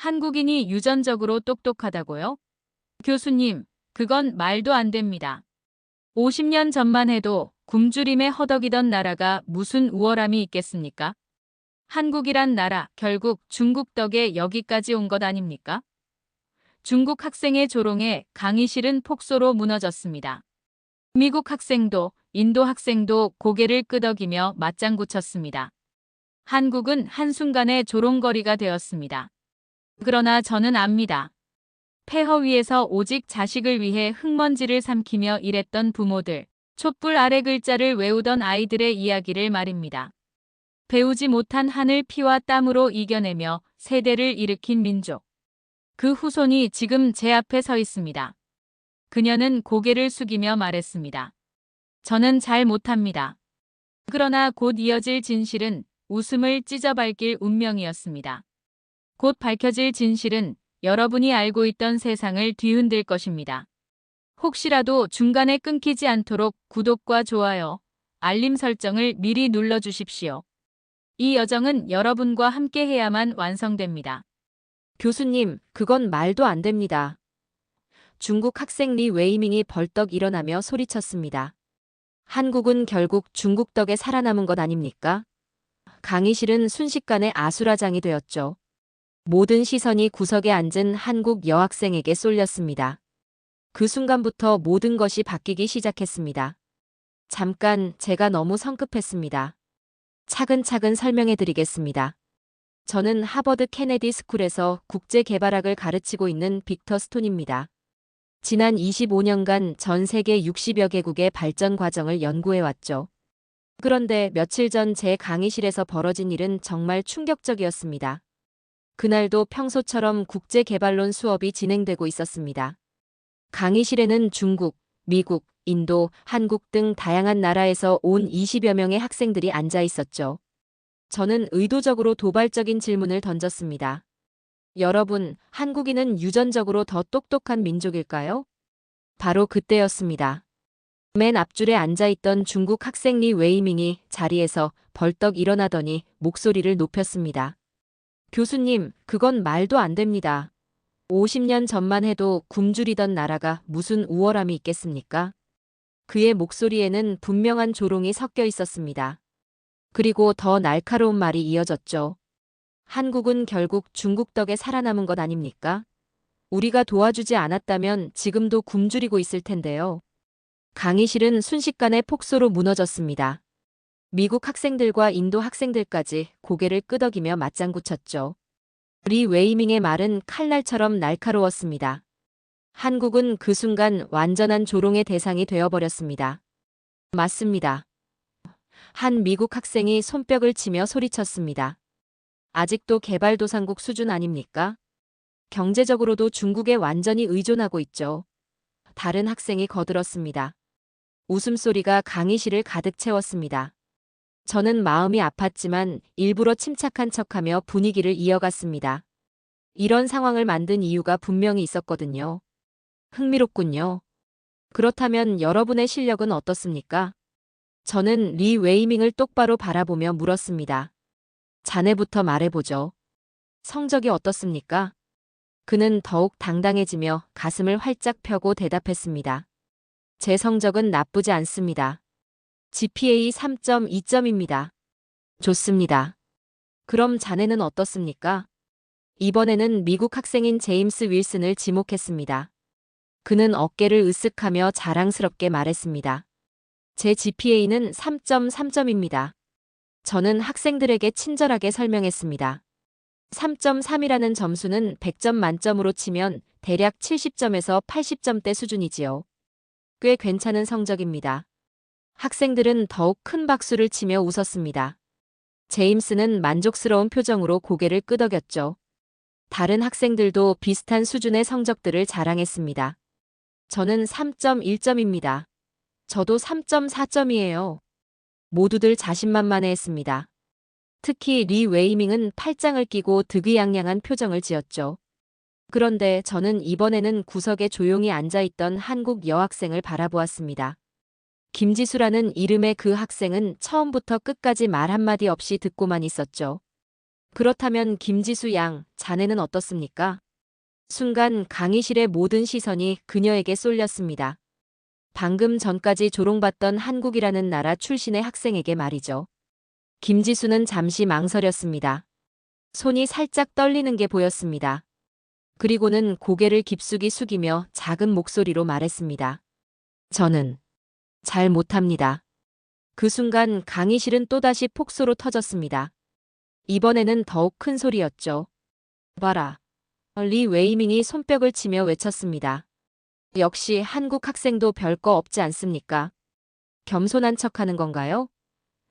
한국인이 유전적으로 똑똑하다고요? 교수님, 그건 말도 안 됩니다. 50년 전만 해도 굶주림에 허덕이던 나라가 무슨 우월함이 있겠습니까? 한국이란 나라 결국 중국 덕에 여기까지 온 것 아닙니까? 중국 학생의 조롱에 강의실은 폭소로 무너졌습니다. 미국 학생도 인도 학생도 고개를 끄덕이며 맞장구 쳤습니다. 한국은 한순간에 조롱거리가 되었습니다. 그러나 저는 압니다. 폐허 위에서 오직 자식을 위해 흙먼지를 삼키며 일했던 부모들, 촛불 아래 글자를 외우던 아이들의 이야기를 말입니다. 배우지 못한 한을 피와 땀으로 이겨내며 세대를 일으킨 민족. 그 후손이 지금 제 앞에 서 있습니다. 그녀는 고개를 숙이며 말했습니다. 저는 잘 못합니다. 그러나 곧 이어질 진실은 웃음을 찢어밟길 운명이었습니다. 곧 밝혀질 진실은 여러분이 알고 있던 세상을 뒤흔들 것입니다. 혹시라도 중간에 끊기지 않도록 구독과 좋아요, 알림 설정을 미리 눌러주십시오. 이 여정은 여러분과 함께 해야만 완성됩니다. 교수님, 그건 말도 안 됩니다. 중국 학생 리 웨이밍이 벌떡 일어나며 소리쳤습니다. 한국은 결국 중국 덕에 살아남은 것 아닙니까? 강의실은 순식간에 아수라장이 되었죠. 모든 시선이 구석에 앉은 한국 여학생에게 쏠렸습니다. 그 순간부터 모든 것이 바뀌기 시작했습니다. 잠깐 제가 너무 성급했습니다. 차근차근 설명해 드리겠습니다. 저는 하버드 케네디 스쿨에서 국제개발학을 가르치고 있는 빅터 스톤입니다. 지난 25년간 전 세계 60여 개국의 발전 과정을 연구해 왔죠. 그런데 며칠 전 제 강의실에서 벌어진 일은 정말 충격적이었습니다. 그날도 평소처럼 국제개발론 수업이 진행되고 있었습니다. 강의실에는 중국, 미국, 인도, 한국 등 다양한 나라에서 온 20여 명의 학생들이 앉아 있었죠. 저는 의도적으로 도발적인 질문을 던졌습니다. 여러분, 한국인은 유전적으로 더 똑똑한 민족일까요? 바로 그때였습니다. 맨 앞줄에 앉아있던 중국 학생 리 웨이밍이 자리에서 벌떡 일어나더니 목소리를 높였습니다. 교수님, 그건 말도 안 됩니다. 50년 전만 해도 굶주리던 나라가 무슨 우월함이 있겠습니까? 그의 목소리에는 분명한 조롱이 섞여 있었습니다. 그리고 더 날카로운 말이 이어졌죠. 한국은 결국 중국 덕에 살아남은 것 아닙니까? 우리가 도와주지 않았다면 지금도 굶주리고 있을 텐데요. 강의실은 순식간에 폭소로 무너졌습니다. 미국 학생들과 인도 학생들까지 고개를 끄덕이며 맞장구 쳤죠. 리 웨이밍의 말은 칼날처럼 날카로웠습니다. 한국은 그 순간 완전한 조롱의 대상이 되어버렸습니다. 맞습니다. 한 미국 학생이 손뼉을 치며 소리쳤습니다. 아직도 개발도상국 수준 아닙니까? 경제적으로도 중국에 완전히 의존하고 있죠. 다른 학생이 거들었습니다. 웃음소리가 강의실을 가득 채웠습니다. 저는 마음이 아팠지만 일부러 침착한 척하며 분위기를 이어갔습니다. 이런 상황을 만든 이유가 분명히 있었거든요. 흥미롭군요. 그렇다면 여러분의 실력은 어떻습니까? 저는 리 웨이밍을 똑바로 바라보며 물었습니다. 자네부터 말해보죠. 성적이 어떻습니까? 그는 더욱 당당해지며 가슴을 활짝 펴고 대답했습니다. 제 성적은 나쁘지 않습니다. GPA 3.2점입니다. 좋습니다. 그럼 자네는 어떻습니까? 이번에는 미국 학생인 제임스 윌슨을 지목했습니다. 그는 어깨를 으쓱하며 자랑스럽게 말했습니다. 제 GPA는 3.3점입니다. 저는 학생들에게 친절하게 설명했습니다. 3.3이라는 점수는 100점 만점으로 치면 대략 70점에서 80점대 수준이지요. 꽤 괜찮은 성적입니다. 학생들은 더욱 큰 박수를 치며 웃었습니다. 제임스는 만족스러운 표정으로 고개를 끄덕였죠. 다른 학생들도 비슷한 수준의 성적들을 자랑했습니다. 저는 3.1점입니다. 저도 3.4점이에요. 모두들 자신만만해 했습니다. 특히 리 웨이밍은 팔짱을 끼고 득의양양한 표정을 지었죠. 그런데 저는 이번에는 구석에 조용히 앉아있던 한국 여학생을 바라보았습니다. 김지수라는 이름의 그 학생은 처음부터 끝까지 말 한마디 없이 듣고만 있었죠. 그렇다면 김지수 양, 자네는 어떻습니까? 순간 강의실의 모든 시선이 그녀에게 쏠렸습니다. 방금 전까지 조롱받던 한국이라는 나라 출신의 학생에게 말이죠. 김지수는 잠시 망설였습니다. 손이 살짝 떨리는 게 보였습니다. 그리고는 고개를 깊숙이 숙이며 작은 목소리로 말했습니다. 저는 잘 못합니다. 그 순간 강의실은 또다시 폭소로 터졌습니다. 이번에는 더욱 큰 소리였죠. 봐라. 리 웨이밍이 손뼉을 치며 외쳤습니다. 역시 한국 학생도 별거 없지 않습니까? 겸손한 척하는 건가요?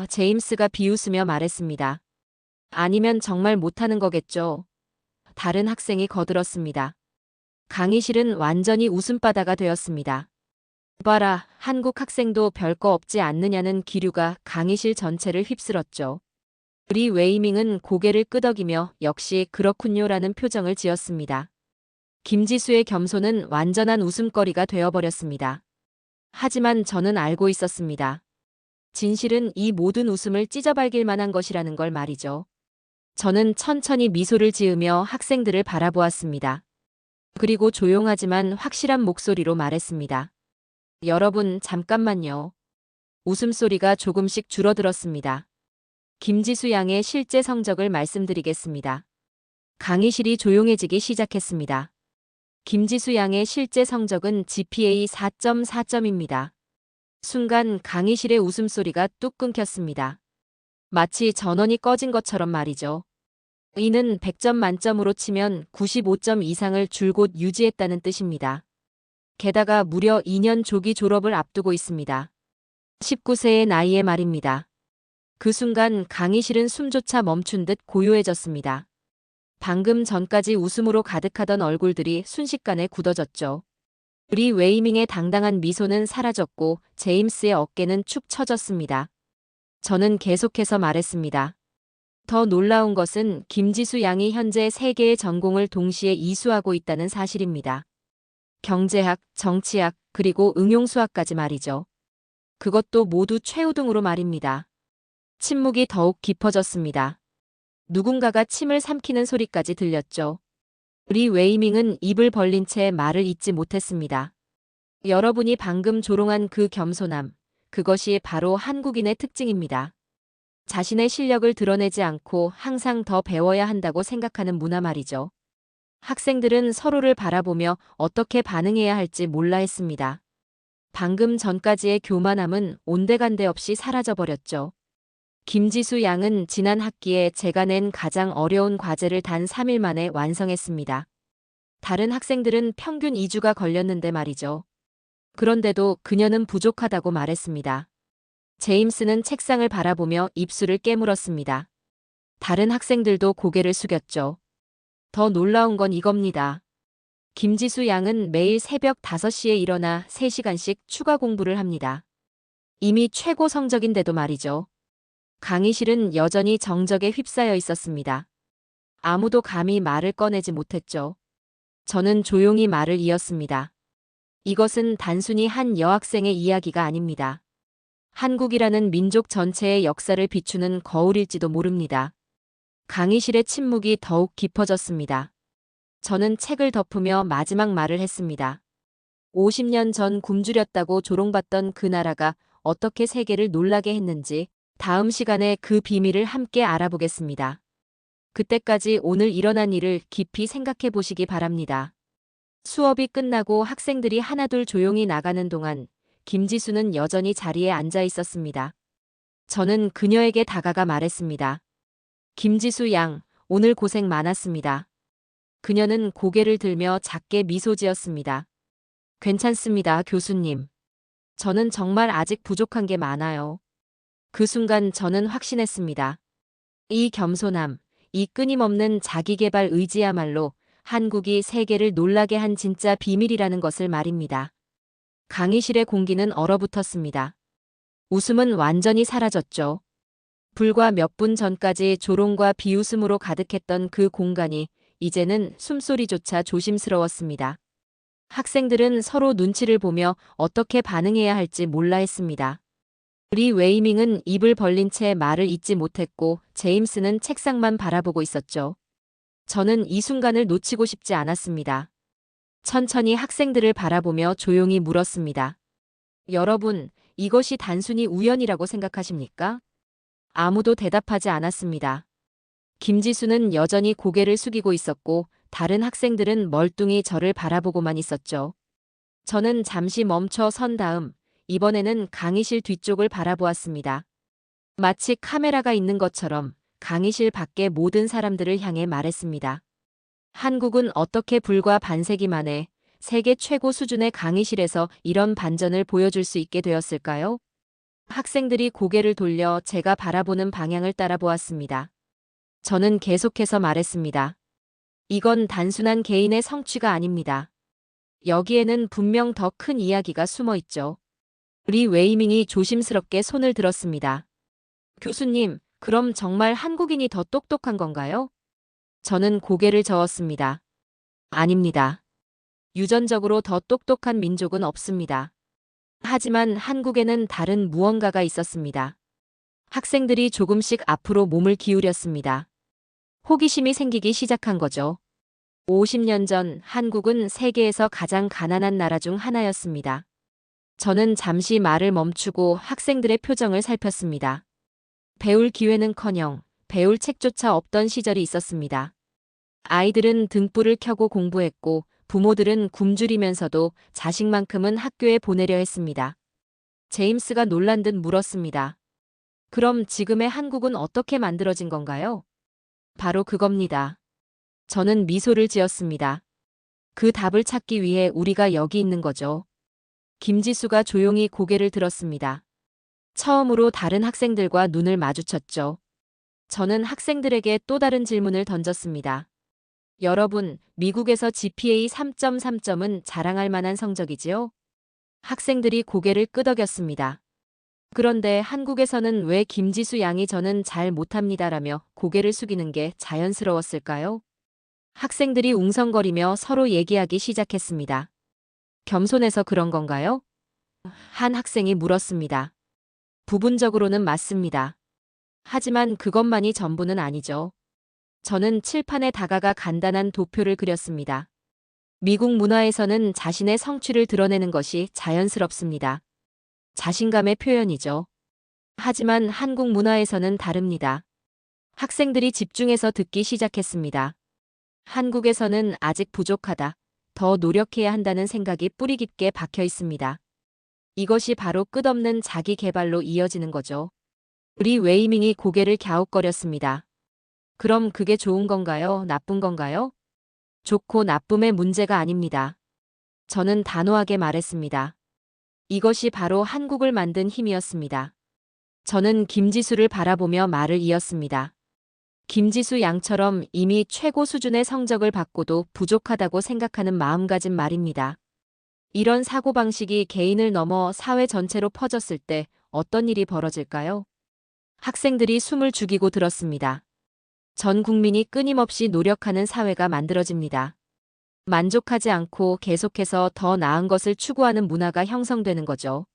제임스가 비웃으며 말했습니다. 아니면 정말 못하는 거겠죠. 다른 학생이 거들었습니다. 강의실은 완전히 웃음바다가 되었습니다. 봐라, 한국 학생도 별거 없지 않느냐는 기류가 강의실 전체를 휩쓸었죠. 리 웨이밍은 고개를 끄덕이며 역시 그렇군요라는 표정을 지었습니다. 김지수의 겸손은 완전한 웃음거리가 되어버렸습니다. 하지만 저는 알고 있었습니다. 진실은 이 모든 웃음을 찢어발길 만한 것이라는 걸 말이죠. 저는 천천히 미소를 지으며 학생들을 바라보았습니다. 그리고 조용하지만 확실한 목소리로 말했습니다. 여러분, 잠깐만요. 웃음소리가 조금씩 줄어들었습니다. 김지수 양의 실제 성적을 말씀드리겠습니다. 강의실이 조용해지기 시작했습니다. 김지수 양의 실제 성적은 GPA 4.4점입니다. 순간 강의실의 웃음소리가 뚝 끊겼습니다. 마치 전원이 꺼진 것처럼 말이죠. 이는 100점 만점으로 치면 95점 이상을 줄곧 유지했다는 뜻입니다. 게다가 무려 2년 조기 졸업을 앞두고 있습니다. 19세의 나이에 말입니다. 그 순간 강의 실은 숨조차 멈춘 듯 고요해졌습니다. 방금 전까지 웃음으로 가득하던 얼굴들이 순식간에 굳어졌죠. 리 웨이밍의 당당한 미소는 사라졌고 제임스의 어깨는 축 처졌습니다. 저는 계속해서 말했습니다. 더 놀라운 것은 김지수 양이 현재 세 개의 전공을 동시에 이수하고 있다는 사실입니다. 경제학, 정치학, 그리고 응용수학까지 말이죠. 그것도 모두 최우등으로 말입니다. 침묵이 더욱 깊어졌습니다. 누군가가 침을 삼키는 소리까지 들렸죠. 리 웨이밍은 입을 벌린 채 말을 잇지 못했습니다. 여러분이 방금 조롱한 그 겸손함, 그것이 바로 한국인의 특징입니다. 자신의 실력을 드러내지 않고 항상 더 배워야 한다고 생각하는 문화 말이죠. 학생들은 서로를 바라보며 어떻게 반응해야 할지 몰라 했습니다. 방금 전까지의 교만함은 온데간데 없이 사라져버렸죠. 김지수 양은 지난 학기에 제가 낸 가장 어려운 과제를 단 3일 만에 완성했습니다. 다른 학생들은 평균 2주가 걸렸는데 말이죠. 그런데도 그녀는 부족하다고 말했습니다. 제임스는 책상을 바라보며 입술을 깨물었습니다. 다른 학생들도 고개를 숙였죠. 더 놀라운 건 이겁니다. 김지수 양은 매일 새벽 5시에 일어나 3시간씩 추가 공부를 합니다. 이미 최고 성적인데도 말이죠. 강의실은 여전히 정적에 휩싸여 있었습니다. 아무도 감히 말을 꺼내지 못했죠. 저는 조용히 말을 이었습니다. 이것은 단순히 한 여학생의 이야기가 아닙니다. 한국이라는 민족 전체의 역사를 비추는 거울일지도 모릅니다. 강의실의 침묵이 더욱 깊어졌습니다. 저는 책을 덮으며 마지막 말을 했습니다. 50년 전 굶주렸다고 조롱받던 그 나라가 어떻게 세계를 놀라게 했는지 다음 시간에 그 비밀을 함께 알아보겠습니다. 그때까지 오늘 일어난 일을 깊이 생각해 보시기 바랍니다. 수업이 끝나고 학생들이 하나둘 조용히 나가는 동안 김지수는 여전히 자리에 앉아 있었습니다. 저는 그녀에게 다가가 말했습니다. 김지수 양, 오늘 고생 많았습니다. 그녀는 고개를 들며 작게 미소 지었습니다. 괜찮습니다, 교수님. 저는 정말 아직 부족한 게 많아요. 그 순간 저는 확신했습니다. 이 겸손함, 이 끊임없는 자기개발 의지야말로 한국이 세계를 놀라게 한 진짜 비밀이라는 것을 말입니다. 강의실의 공기는 얼어붙었습니다. 웃음은 완전히 사라졌죠. 불과 몇 분 전까지 조롱과 비웃음으로 가득했던 그 공간이 이제는 숨소리조차 조심스러웠습니다. 학생들은 서로 눈치를 보며 어떻게 반응해야 할지 몰라 했습니다. 리 웨이밍은 입을 벌린 채 말을 잇지 못했고 제임스는 책상만 바라보고 있었죠. 저는 이 순간을 놓치고 싶지 않았습니다. 천천히 학생들을 바라보며 조용히 물었습니다. 여러분, 이것이 단순히 우연이라고 생각하십니까? 아무도 대답하지 않았습니다. 김지수는 여전히 고개를 숙이고 있었고 다른 학생들은 멀뚱히 저를 바라보고만 있었죠. 저는 잠시 멈춰 선 다음 이번에는 강의실 뒤쪽을 바라보았습니다. 마치 카메라가 있는 것처럼 강의실 밖의 모든 사람들을 향해 말했습니다. 한국은 어떻게 불과 반세기 만에 세계 최고 수준의 강의실에서 이런 반전을 보여줄 수 있게 되었을까요? 학생들이 고개를 돌려 제가 바라보는 방향을 따라보았습니다. 저는 계속해서 말했습니다. 이건 단순한 개인의 성취가 아닙니다. 여기에는 분명 더 큰 이야기가 숨어 있죠. 리 웨이밍이 조심스럽게 손을 들었습니다. 교수님, 그럼 정말 한국인이 더 똑똑한 건가요? 저는 고개를 저었습니다. 아닙니다. 유전적으로 더 똑똑한 민족은 없습니다. 하지만 한국에는 다른 무언가가 있었습니다. 학생들이 조금씩 앞으로 몸을 기울였습니다. 호기심이 생기기 시작한 거죠. 50년 전 한국은 세계에서 가장 가난한 나라 중 하나였습니다. 저는 잠시 말을 멈추고 학생들의 표정을 살폈습니다. 배울 기회는커녕 배울 책조차 없던 시절이 있었습니다. 아이들은 등불을 켜고 공부했고 부모들은 굶주리면서도 자식만큼은 학교에 보내려 했습니다. 제임스가 놀란 듯 물었습니다. 그럼 지금의 한국은 어떻게 만들어진 건가요? 바로 그겁니다. 저는 미소를 지었습니다. 그 답을 찾기 위해 우리가 여기 있는 거죠. 김지수가 조용히 고개를 들었습니다. 처음으로 다른 학생들과 눈을 마주쳤죠. 저는 학생들에게 또 다른 질문을 던졌습니다. 여러분, 미국에서 GPA 3.3점은 자랑할 만한 성적이지요? 학생들이 고개를 끄덕였습니다. 그런데 한국에서는 왜 김지수 양이 저는 잘 못합니다라며 고개를 숙이는 게 자연스러웠을까요? 학생들이 웅성거리며 서로 얘기하기 시작했습니다. 겸손해서 그런 건가요? 한 학생이 물었습니다. 부분적으로는 맞습니다. 하지만 그것만이 전부는 아니죠. 저는 칠판에 다가가 간단한 도표를 그렸습니다. 미국 문화에서는 자신의 성취를 드러내는 것이 자연스럽습니다. 자신감의 표현이죠. 하지만 한국 문화에서는 다릅니다. 학생들이 집중해서 듣기 시작했습니다. 한국에서는 아직 부족하다, 더 노력해야 한다는 생각이 뿌리 깊게 박혀 있습니다. 이것이 바로 끝없는 자기 개발로 이어지는 거죠. 리 웨이밍이 고개를 갸웃거렸습니다. 그럼 그게 좋은 건가요? 나쁜 건가요? 좋고 나쁨의 문제가 아닙니다. 저는 단호하게 말했습니다. 이것이 바로 한국을 만든 힘이었습니다. 저는 김지수를 바라보며 말을 이었습니다. 김지수 양처럼 이미 최고 수준의 성적을 받고도 부족하다고 생각하는 마음가짐 말입니다. 이런 사고방식이 개인을 넘어 사회 전체로 퍼졌을 때 어떤 일이 벌어질까요? 학생들이 숨을 죽이고 들었습니다. 전 국민이 끊임없이 노력하는 사회가 만들어집니다. 만족하지 않고 계속해서 더 나은 것을 추구하는 문화가 형성되는 거죠.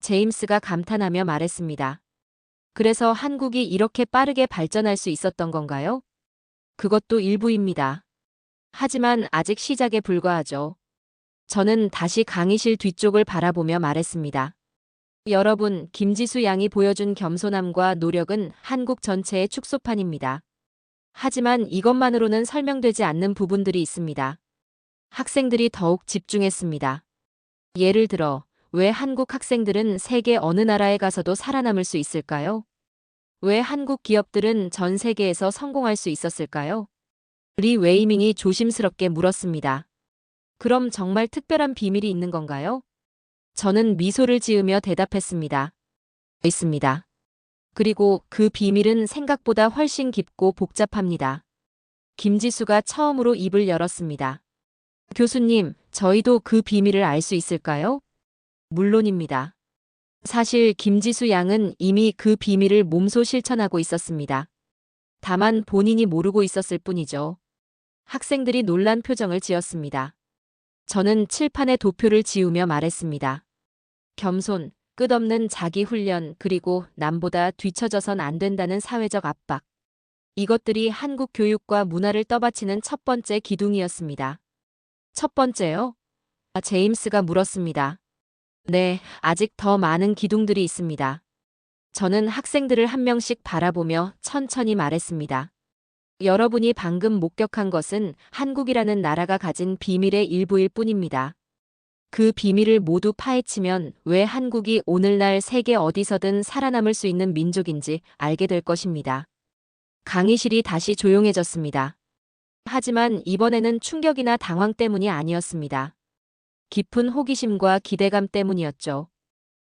제임스가 감탄하며 말했습니다. 그래서 한국이 이렇게 빠르게 발전할 수 있었던 건가요? 그것도 일부입니다. 하지만 아직 시작에 불과하죠. 저는 다시 강의실 뒤쪽을 바라보며 말했습니다. 여러분, 김지수 양이 보여준 겸손함과 노력은 한국 전체의 축소판입니다. 하지만 이것만으로는 설명되지 않는 부분들이 있습니다. 학생들이 더욱 집중했습니다. 예를 들어, 왜 한국 학생들은 세계 어느 나라에 가서도 살아남을 수 있을까요? 왜 한국 기업들은 전 세계에서 성공할 수 있었을까요? 리 웨이밍이 조심스럽게 물었습니다. 그럼 정말 특별한 비밀이 있는 건가요? 저는 미소를 지으며 대답했습니다. 있습니다. 그리고 그 비밀은 생각보다 훨씬 깊고 복잡합니다. 김지수가 처음으로 입을 열었습니다. 교수님, 저희도 그 비밀을 알 수 있을까요? 물론입니다. 사실 김지수 양은 이미 그 비밀을 몸소 실천하고 있었습니다. 다만 본인이 모르고 있었을 뿐이죠. 학생들이 놀란 표정을 지었습니다. 저는 칠판에 도표를 지우며 말했습니다. 겸손, 끝없는 자기 훈련 그리고 남보다 뒤처져선 안 된다는 사회적 압박. 이것들이 한국 교육과 문화를 떠받치는 첫 번째 기둥이었습니다. 첫 번째요? 아, 제임스가 물었습니다. 네, 아직 더 많은 기둥들이 있습니다. 저는 학생들을 한 명씩 바라보며 천천히 말했습니다. 여러분이 방금 목격한 것은 한국이라는 나라가 가진 비밀의 일부일 뿐입니다. 그 비밀을 모두 파헤치면 왜 한국이 오늘날 세계 어디서든 살아남을 수 있는 민족인지 알게 될 것입니다. 강의실이 다시 조용해졌습니다. 하지만 이번에는 충격이나 당황 때문이 아니었습니다. 깊은 호기심과 기대감 때문이었죠.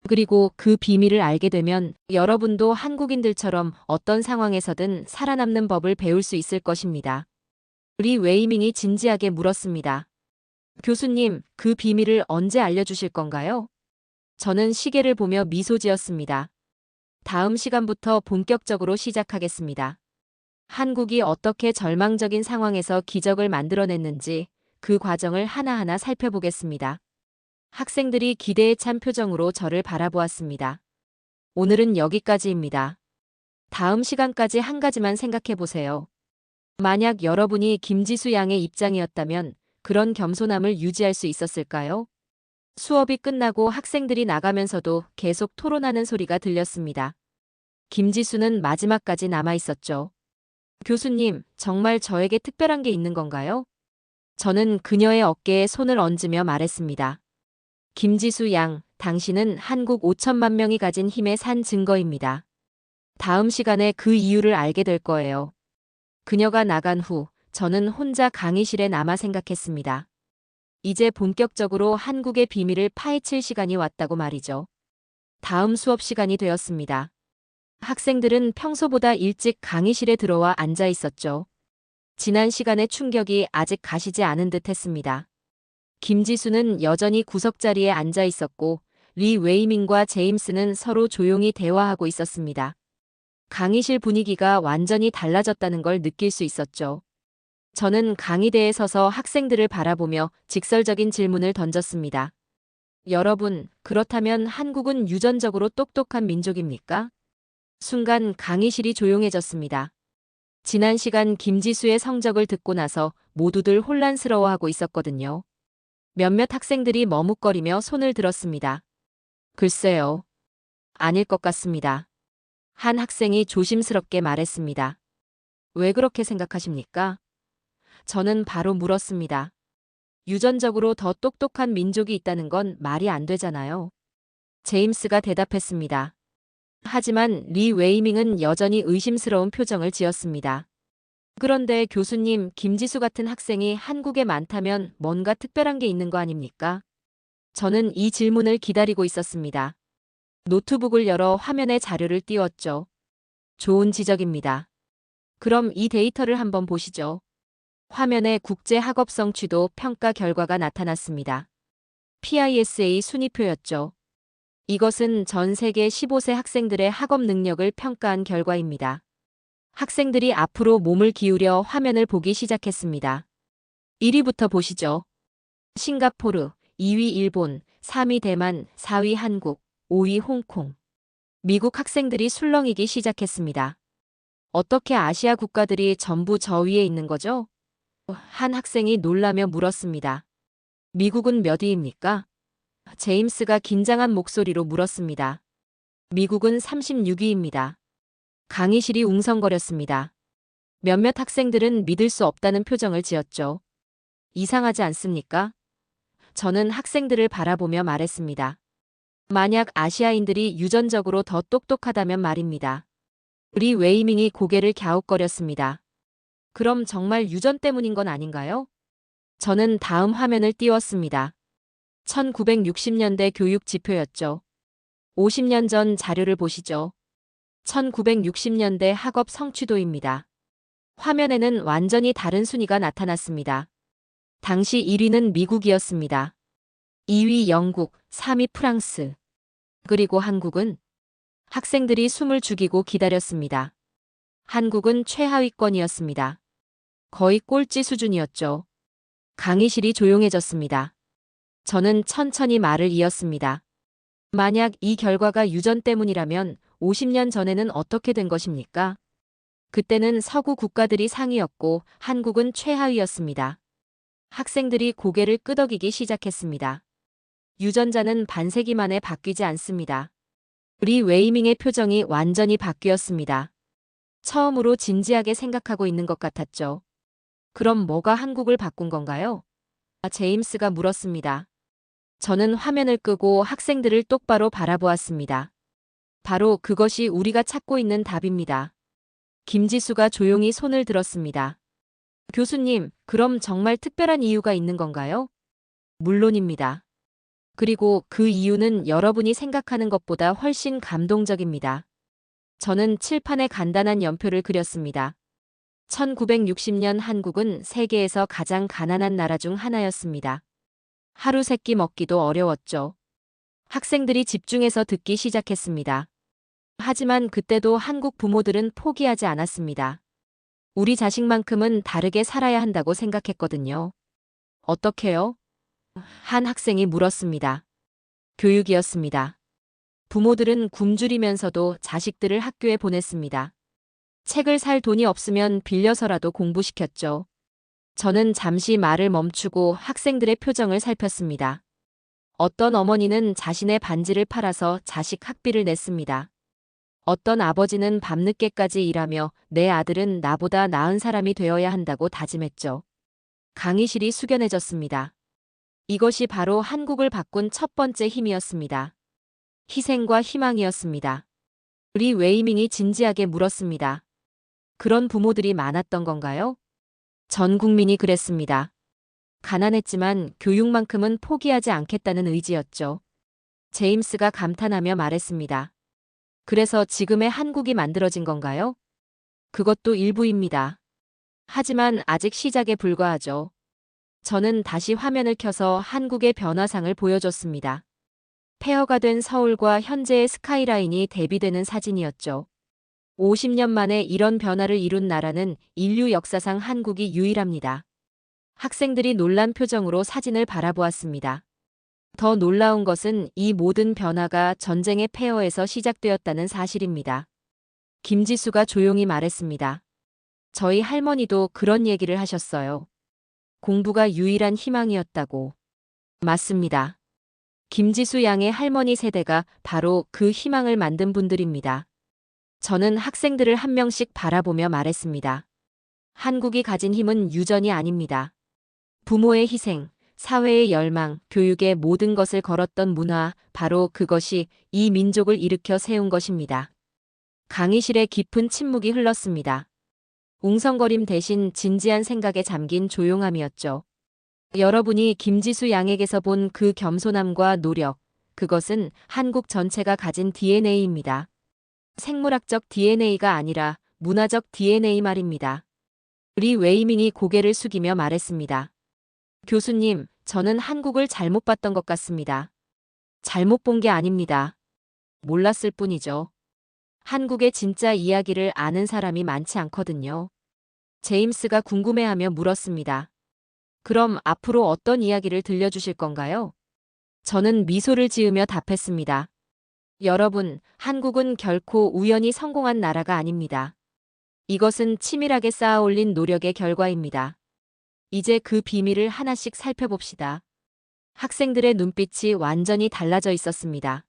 그리고 그 비밀을 알게 되면 여러분도 한국인들처럼 어떤 상황에서든 살아남는 법을 배울 수 있을 것입니다. 리 웨이밍이 진지하게 물었습니다. 교수님, 그 비밀을 언제 알려주실 건가요? 저는 시계를 보며 미소 지었습니다. 다음 시간부터 본격적으로 시작하겠습니다. 한국이 어떻게 절망적인 상황에서 기적을 만들어냈는지 그 과정을 하나하나 살펴보겠습니다. 학생들이 기대에 찬 표정으로 저를 바라보았습니다. 오늘은 여기까지입니다. 다음 시간까지 한 가지만 생각해 보세요. 만약 여러분이 김지수 양의 입장이었다면 그런 겸손함을 유지할 수 있었을까요? 수업이 끝나고 학생들이 나가면서도 계속 토론하는 소리가 들렸습니다. 김지수는 마지막까지 남아 있었죠. 교수님, 정말 저에게 특별한 게 있는 건가요? 저는 그녀의 어깨에 손을 얹으며 말했습니다. 김지수 양, 당신은 한국 5천만 명이 가진 힘의 산 증거입니다. 다음 시간에 그 이유를 알게 될 거예요. 그녀가 나간 후 저는 혼자 강의실에 남아 생각했습니다. 이제 본격적으로 한국의 비밀을 파헤칠 시간이 왔다고 말이죠. 다음 수업 시간이 되었습니다. 학생들은 평소보다 일찍 강의실에 들어와 앉아 있었죠. 지난 시간의 충격이 아직 가시지 않은 듯 했습니다. 김지수는 여전히 구석자리에 앉아 있었고, 리 웨이밍과 제임스는 서로 조용히 대화하고 있었습니다. 강의실 분위기가 완전히 달라졌다는 걸 느낄 수 있었죠. 저는 강의대에 서서 학생들을 바라보며 직설적인 질문을 던졌습니다. 여러분, 그렇다면 한국은 유전적으로 똑똑한 민족입니까? 순간 강의실이 조용해졌습니다. 지난 시간 김지수의 성적을 듣고 나서 모두들 혼란스러워하고 있었거든요. 몇몇 학생들이 머뭇거리며 손을 들었습니다. 글쎄요. 아닐 것 같습니다. 한 학생이 조심스럽게 말했습니다. 왜 그렇게 생각하십니까? 저는 바로 물었습니다. 유전적으로 더 똑똑한 민족이 있다는 건 말이 안 되잖아요. 제임스가 대답했습니다. 하지만 리 웨이밍은 여전히 의심스러운 표정을 지었습니다. 그런데 교수님, 김지수 같은 학생이 한국에 많다면 뭔가 특별한 게 있는 거 아닙니까? 저는 이 질문을 기다리고 있었습니다. 노트북을 열어 화면에 자료를 띄웠죠. 좋은 지적입니다. 그럼 이 데이터를 한번 보시죠. 화면에 국제 학업 성 취도 평가 결과가 나타났습니다. PISA 순위표였죠. 이것은 전 세계 15세 학생들의 학업 능력을 평가한 결과입니다. 학생들이 앞으로 몸을 기울여 화면을 보기 시작했습니다. 1위부터 보시죠. 싱가포르, 2위 일본, 3위 대만, 4위 한국, 5위 홍콩. 미국 학생들이 술렁이기 시작했습니다. 어떻게 아시아 국가들이 전부 저 위에 있는 거죠? 한 학생이 놀라며 물었습니다. 미국은 몇 위입니까? 제임스가 긴장한 목소리로 물었습니다. 미국은 36위입니다. 강의실이 웅성거렸습니다. 몇몇 학생들은 믿을 수 없다는 표정을 지었죠. 이상하지 않습니까? 저는 학생들을 바라보며 말했습니다. 만약 아시아인들이 유전적으로 더 똑똑하다면 말입니다. 리 웨이밍이 고개를 갸웃거렸습니다. 그럼 정말 유전 때문인 건 아닌가요? 저는 다음 화면을 띄웠습니다. 1960년대 교육 지표였죠. 50년 전 자료를 보시죠. 1960년대 학업 성취도입니다. 화면에는 완전히 다른 순위가 나타났습니다. 당시 1위는 미국이었습니다. 2위 영국, 3위 프랑스. 그리고 한국은 학생들이 숨을 죽이고 기다렸습니다. 한국은 최하위권이었습니다. 거의 꼴찌 수준이었죠. 강의실이 조용해졌습니다. 저는 천천히 말을 이었습니다. 만약 이 결과가 유전 때문이라면 50년 전에는 어떻게 된 것입니까? 그때는 서구 국가들이 상위였고 한국은 최하위였습니다. 학생들이 고개를 끄덕이기 시작했습니다. 유전자는 반세기 만에 바뀌지 않습니다. 리 웨이밍의 표정이 완전히 바뀌었습니다. 처음으로 진지하게 생각하고 있는 것 같았죠. 그럼 뭐가 한국을 바꾼 건가요? 아, 제임스가 물었습니다. 저는 화면을 끄고 학생들을 똑바로 바라보았습니다. 바로 그것이 우리가 찾고 있는 답입니다. 김지수가 조용히 손을 들었습니다. 교수님, 그럼 정말 특별한 이유가 있는 건가요? 물론입니다. 그리고 그 이유는 여러분이 생각하는 것보다 훨씬 감동적입니다. 저는 칠판에 간단한 연표를 그렸습니다. 1960년 한국은 세계에서 가장 가난한 나라 중 하나였습니다. 하루 세끼 먹기도 어려웠죠. 학생들이 집중해서 듣기 시작했습니다. 하지만 그때도 한국 부모들은 포기하지 않았습니다. 우리 자식만큼은 다르게 살아야 한다고 생각했거든요. 어떻게요? 한 학생이 물었습니다. 교육이었습니다. 부모들은 굶주리면서도 자식들을 학교에 보냈습니다. 책을 살 돈이 없으면 빌려서라도 공부시켰죠. 저는 잠시 말을 멈추고 학생들의 표정을 살폈습니다. 어떤 어머니는 자신의 반지를 팔아서 자식 학비를 냈습니다. 어떤 아버지는 밤늦게까지 일하며 내 아들은 나보다 나은 사람이 되어야 한다고 다짐했죠. 강의실이 숙연해졌습니다. 이것이 바로 한국을 바꾼 첫 번째 힘이었습니다. 희생과 희망이었습니다. 리 웨이밍이 진지하게 물었습니다. 그런 부모들이 많았던 건가요? 전 국민이 그랬습니다. 가난했지만 교육만큼은 포기하지 않겠다는 의지였죠. 제임스가 감탄하며 말했습니다. 그래서 지금의 한국이 만들어진 건가요? 그것도 일부입니다. 하지만 아직 시작에 불과하죠. 저는 다시 화면을 켜서 한국의 변화상을 보여줬습니다. 폐허가 된 서울과 현재의 스카이라인이 대비되는 사진이었죠. 50년 만에 이런 변화를 이룬 나라는 인류 역사상 한국이 유일합니다. 학생들이 놀란 표정으로 사진을 바라보았습니다. 더 놀라운 것은 이 모든 변화가 전쟁의 폐허에서 시작되었다는 사실입니다. 김지수가 조용히 말했습니다. 저희 할머니도 그런 얘기를 하셨어요. 공부가 유일한 희망이었다고. 맞습니다. 김지수 양의 할머니 세대가 바로 그 희망을 만든 분들입니다. 저는 학생들을 한 명씩 바라보며 말했습니다. 한국이 가진 힘은 유전이 아닙니다. 부모의 희생, 사회의 열망, 교육의 모든 것을 걸었던 문화, 바로 그것이 이 민족을 일으켜 세운 것입니다. 강의실에 깊은 침묵이 흘렀습니다. 웅성거림 대신 진지한 생각에 잠긴 조용함이었죠. 여러분이 김지수 양에게서 본 그 겸손함과 노력, 그것은 한국 전체가 가진 DNA입니다. 생물학적 DNA가 아니라 문화적 DNA 말입니다. 리 웨이밍이 고개를 숙이며 말했습니다. 교수님, 저는 한국을 잘못 봤던 것 같습니다. 잘못 본 게 아닙니다. 몰랐을 뿐이죠. 한국의 진짜 이야기를 아는 사람이 많지 않거든요. 제임스가 궁금해하며 물었습니다. 그럼 앞으로 어떤 이야기를 들려주실 건가요? 저는 미소를 지으며 답했습니다. 여러분, 한국은 결코 우연히 성공한 나라가 아닙니다. 이것은 치밀하게 쌓아 올린 노력의 결과입니다. 이제 그 비밀을 하나씩 살펴봅시다. 학생들의 눈빛이 완전히 달라져 있었습니다.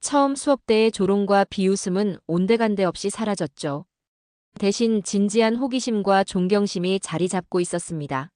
처음 수업 때의 조롱과 비웃음은 온데간데 없이 사라졌죠. 대신 진지한 호기심과 존경심이 자리 잡고 있었습니다.